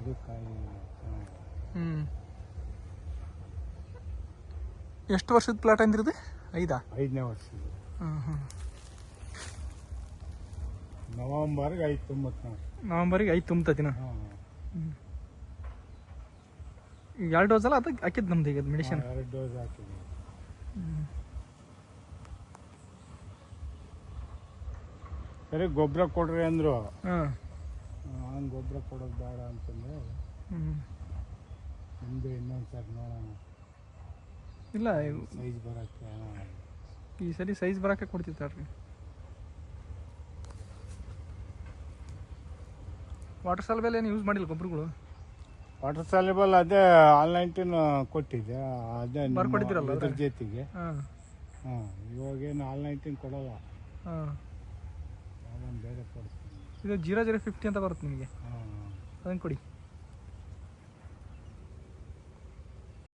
ಅದು ಕಾಯಿ ಹ್ಞೂ ಎಷ್ಟು ವರ್ಷದ ಪ್ಲಾಟ್ ಅಂದಿರದು? ಐದಾ? ಐದನೇ ವರ್ಷ ಹಾಂ ಹಾಂ ನವಂಬರ್ಗೆ ಐದು ತೊಂಬತ್ತು ನಾವು ನವಂಬರಿಗೆ ಐದು ತುಂಬತತಿನ ಹಾಂ ಎರಡು ಡೋಸ್ ಅಲ್ಲ? ಅದಕ್ಕೆ ಹಾಕಿದ್ದು ನಮ್ದು ಈಗ ಮೆಡಿಸಿನ್ ಎರಡು ಡೋಸ್ ಹಾಕಿದ್ವಿ ಸರಿ ಗೊಬ್ಬರ ಕೊಡ್ರಿ ಅಂದರು. ಹಾಂ. ಹಂಗೆ ಗೊಬ್ಬರ ಕೊಡೋದು ಬೇಡ ಅಂತಂದ್ರೆ ಮುಂದೆ ಇನ್ನೊಂದು ಸರಿ ನೋಡೋಣ. ಇಲ್ಲ ಸೈಜ್ ಬರೋಕ್ಕೆ ಈ ಸರಿ ಸೈಜ್ ಬರೋಕೆ ಕೊಡ್ತಿರ್ತಾರ್ರಿ ವಾಟರ್ ಸಾಲ್ಬೆಲ್ ಏನು ಯೂಸ್ ಮಾಡಿಲ್ಲ ಗೊಬ್ಬರಗಳು? ವಾಟರ್ ಸಾಲಿಬಲ್ ಅದೇ ಆಲ್ ನೈನ್ಟೀನ್ ಕೊಟ್ಟಿದ್ದೆ. ಅದೇ ಬರ್ಕೊಟ್ಟಿದ್ದೀರಲ್ಲ ಇದ್ರ ಜೊತೆಗೆ. ಹಾಂ. ಇವಾಗೇನು ಆಲ್ ನೈನ್ಟೀನ್ ಕೊಡಲ್ಲ. ಹಾಂ. ಬೇರೆ ಕೊಡ್ತೀನಿ ಇದು ಜೀರೋ ಜೀರೋ ಫಿಫ್ಟಿ ಅಂತ ಬರುತ್ತೆ ನಿಮಗೆ. ಅದನ್ನು ಕೊಡಿ.